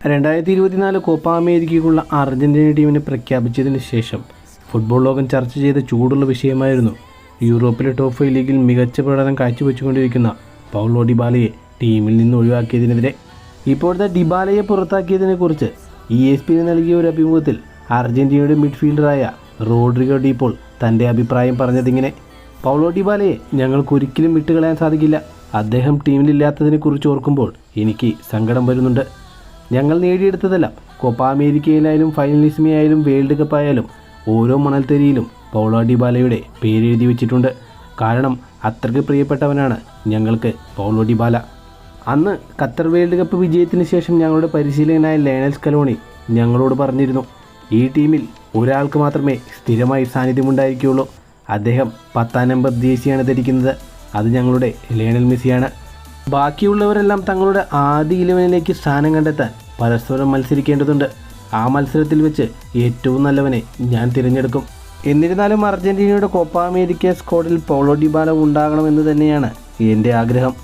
രണ്ടായിരത്തി ഇരുപത്തിനാല് Copa അമേരിക്കയ്ക്കുള്ള Argentina ടീമിനെ പ്രഖ്യാപിച്ചതിന് ശേഷം ഫുട്ബോൾ ലോകം ചർച്ച ചെയ്ത ചൂടുള്ള വിഷയമായിരുന്നു യൂറോപ്പിലെ ടോപ്പ് ഫൈവ് ലീഗിൽ മികച്ച പ്രകടനം കാഴ്ചവെച്ചുകൊണ്ടിരിക്കുന്ന പൗലോ ഡിബാലയെ ടീമിൽ നിന്ന് ഒഴിവാക്കിയതിനെതിരെ. ഇപ്പോഴത്തെ ഡിബാലയെ പുറത്താക്കിയതിനെക്കുറിച്ച് ഇ എസ് പി നൽകിയ ഒരു അഭിമുഖത്തിൽ അർജന്റീനയുടെ മിഡ്ഫീൽഡറായ റോഡ്രിഗോ ഡിപ്പോൾ തന്റെ അഭിപ്രായം പറഞ്ഞതിങ്ങനെ പൗളോ ഡിബാലയെ ഞങ്ങൾക്കൊരിക്കലും വിട്ടുകളയാൻ സാധിക്കില്ല. അദ്ദേഹം ടീമിലില്ലാത്തതിനെക്കുറിച്ച് ഓർക്കുമ്പോൾ എനിക്ക് സങ്കടം വരുന്നുണ്ട്. ഞങ്ങൾ നേടിയെടുത്തതല്ല കോപ്പ അമേരിക്കയിലായാലും ഫൈനലിസ്മിയായാലും വേൾഡ് കപ്പ് ആയാലും ഓരോ മണൽത്തരിയിലും പൗളോ ഡിബാലയുടെ പേരെഴുതി വെച്ചിട്ടുണ്ട്. കാരണം അത്രയ്ക്ക് പ്രിയപ്പെട്ടവനാണ് ഞങ്ങൾക്ക് പൗളോ ഡിബാല അന്ന് ഖത്തർ വേൾഡ് കപ്പ് വിജയത്തിന് ശേഷം ഞങ്ങളുടെ പരിശീലകനായ ലേണൽ സ്കലോണി ഞങ്ങളോട് പറഞ്ഞിരുന്നു ഈ ടീമിൽ ഒരാൾക്ക് മാത്രമേ സ്ഥിരമായി സാന്നിധ്യമുണ്ടായിരിക്കുകയുള്ളൂ. അദ്ദേഹം പത്താം നമ്പർ ദേശീയാണ് ധരിക്കുന്നത്. അത് ഞങ്ങളുടെ ലേണൽ മെസ്സിയാണ് ബാക്കിയുള്ളവരെല്ലാം തങ്ങളുടെ ആദ്യ ഇലവനിലേക്ക് സ്ഥാനം കണ്ടെത്താൻ പരസ്പരം മത്സരിക്കേണ്ടതുണ്ട്. ആ മത്സരത്തിൽ വെച്ച് ഏറ്റവും നല്ലവനെ ഞാൻ തിരഞ്ഞെടുക്കും. എന്നിരുന്നാലും അർജന്റീനയുടെ കോപ്പ അമേരിക്ക സ്ക്വാഡിൽ പൗളോ ഡിബാല ഉണ്ടാകണമെന്ന് തന്നെയാണ് എന്റെ ആഗ്രഹം.